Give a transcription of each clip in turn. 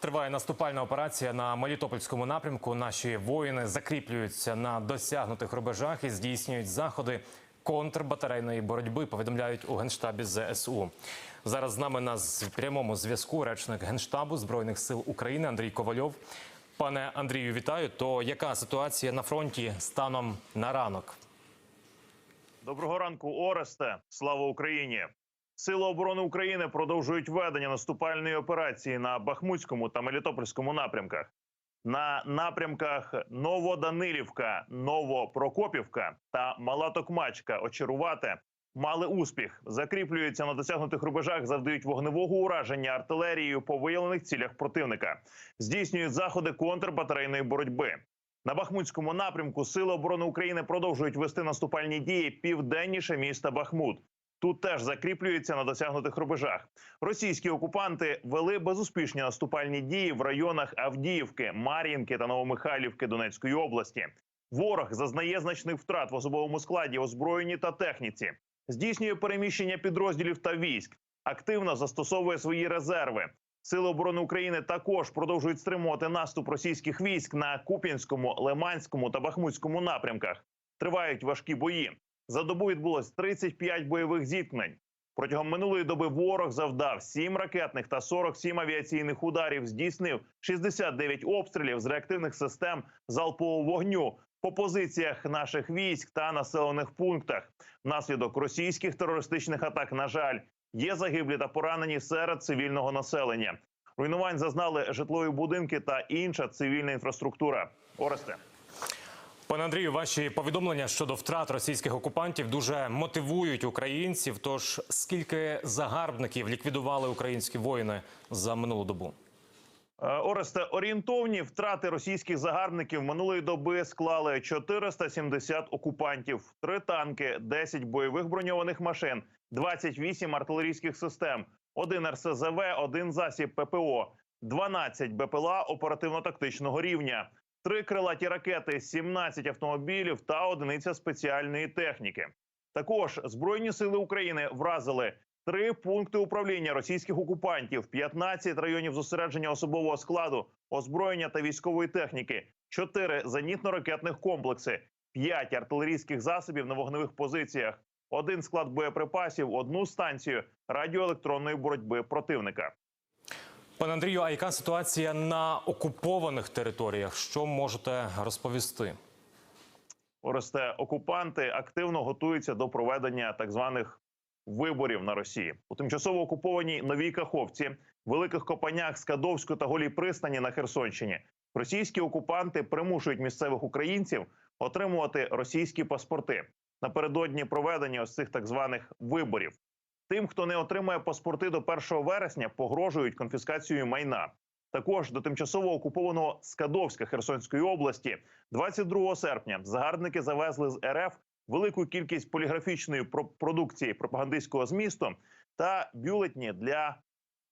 Триває наступальна операція на Мелітопольському напрямку. Наші воїни закріплюються на досягнутих рубежах і здійснюють заходи контрбатарейної боротьби. Повідомляють у генштабі ЗСУ. Зараз з нами на прямому зв'язку речник генштабу збройних сил України Андрій Ковальов. Пане Андрію, вітаю. То яка ситуація на фронті станом на ранок? Доброго ранку, Оресте. Слава Україні! Сили оборони України продовжують ведення наступальної операції на Бахмутському та Мелітопольському напрямках. На напрямках Новоданилівка, Новопрокопівка та Мала Токмачка очарувати мали успіх, закріплюються на досягнутих рубежах, завдають вогневого ураження артилерією по виявлених цілях противника, здійснюють заходи контрбатарейної боротьби. На Бахмутському напрямку Сили оборони України продовжують вести наступальні дії південніше міста Бахмут. Тут теж закріплюються на досягнутих рубежах. Російські окупанти вели безуспішні наступальні дії в районах Авдіївки, Мар'їнки та Новомихайлівки Донецької області. Ворог зазнає значних втрат в особовому складі, озброєнні та техніці, здійснює переміщення підрозділів та військ, активно застосовує свої резерви. Сили оборони України також продовжують стримувати наступ російських військ на Куп'янському, Лиманському та Бахмутському напрямках. Тривають важкі бої. За добу відбулось 35 бойових зіткнень. Протягом минулої доби ворог завдав 7 ракетних та 47 авіаційних ударів. Здійснив 69 обстрілів з реактивних систем залпового вогню по позиціях наших військ та населених пунктах. Внаслідок російських терористичних атак, на жаль, є загиблі та поранені серед цивільного населення. Руйнувань зазнали житлові будинки та інша цивільна інфраструктура. Оресте. Пане Андрію, ваші повідомлення щодо втрат російських окупантів дуже мотивують українців. Тож скільки загарбників ліквідували українські воїни за минулу добу? Е, Оресте, орієнтовні втрати російських загарбників минулої доби склали 470 окупантів, 3 танки, 10 бойових броньованих машин, 28 артилерійських систем, 1 РСЗВ, 1 засіб ППО, 12 БПЛА оперативно-тактичного рівня, 3 крилаті ракети, 17 автомобілів та одиниця спеціальної техніки. Також Збройні сили України вразили три пункти управління російських окупантів, 15 районів зосередження особового складу, озброєння та військової техніки, 4 зенітно-ракетних комплекси, 5 артилерійських засобів на вогневих позиціях, один склад боєприпасів, одну станцію радіоелектронної боротьби противника. Пане Андрію, а яка ситуація на окупованих територіях? Що можете розповісти? Оресте, окупанти активно готуються до проведення так званих виборів на Росії у тимчасово окупованій новій Каховці, великих копанях Скадовську та Голій пристані на Херсонщині. Російські окупанти примушують місцевих українців отримувати російські паспорти напередодні проведення ось цих так званих виборів. Тим, хто не отримає паспорти до 1 вересня, погрожують конфіскацією майна. Також до тимчасово окупованого Скадовська Херсонської області 22 серпня загарбники завезли з РФ велику кількість поліграфічної про- продукції пропагандистського змісту та бюлетні для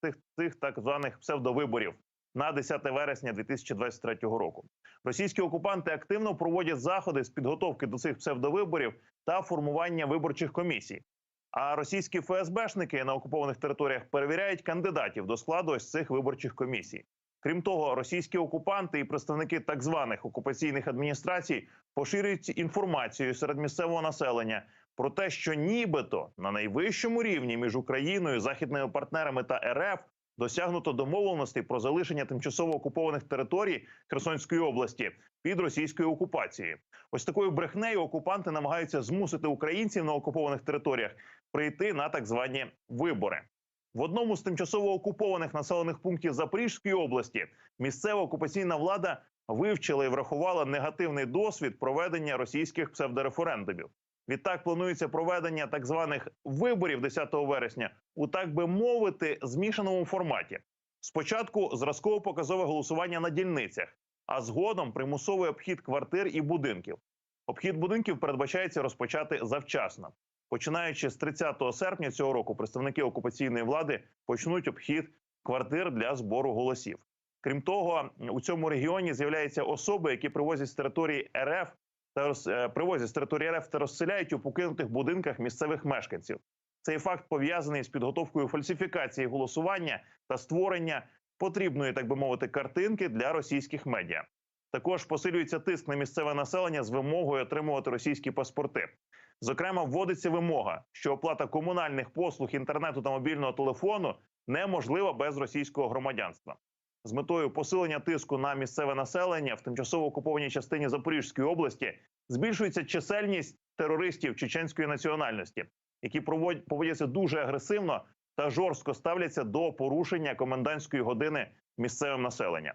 тих, тих так званих псевдовиборів на 10 вересня 2023 року. Російські окупанти активно проводять заходи з підготовки до цих псевдовиборів та формування виборчих комісій. А російські ФСБшники на окупованих територіях перевіряють кандидатів до складу ось цих виборчих комісій. Крім того, російські окупанти і представники так званих окупаційних адміністрацій поширюють інформацію серед місцевого населення про те, що нібито на найвищому рівні між Україною, західними партнерами та РФ досягнуто домовленостей про залишення тимчасово окупованих територій Херсонської області під російською окупацією. Ось такою брехнею окупанти намагаються змусити українців на окупованих територіях прийти на так звані вибори. В одному з тимчасово окупованих населених пунктів Запорізької області місцева окупаційна влада вивчила і врахувала негативний досвід проведення російських псевдореферендумів. Відтак планується проведення так званих виборів 10 вересня у так би мовити змішаному форматі. Спочатку зразково показове голосування на дільницях, а згодом примусовий обхід квартир і будинків. Обхід будинків передбачається розпочати завчасно. Починаючи з 30 серпня цього року, представники окупаційної влади почнуть обхід квартир для збору голосів. Крім того, у цьому регіоні з'являються особи, які привозять з території РФ та роз- е, привозять з території РФ та розселяють у покинутих будинках місцевих мешканців. Цей факт пов'язаний з підготовкою фальсифікації голосування та створення потрібної, так би мовити, картинки для російських медіа. Також посилюється тиск на місцеве населення з вимогою отримувати російські паспорти. Зокрема, вводиться вимога, що оплата комунальних послуг інтернету та мобільного телефону неможлива без російського громадянства. З метою посилення тиску на місцеве населення в тимчасово окупованій частині Запорізької області збільшується чисельність терористів чеченської національності, які поводяться дуже агресивно та жорстко ставляться до порушення комендантської години місцевим населенням.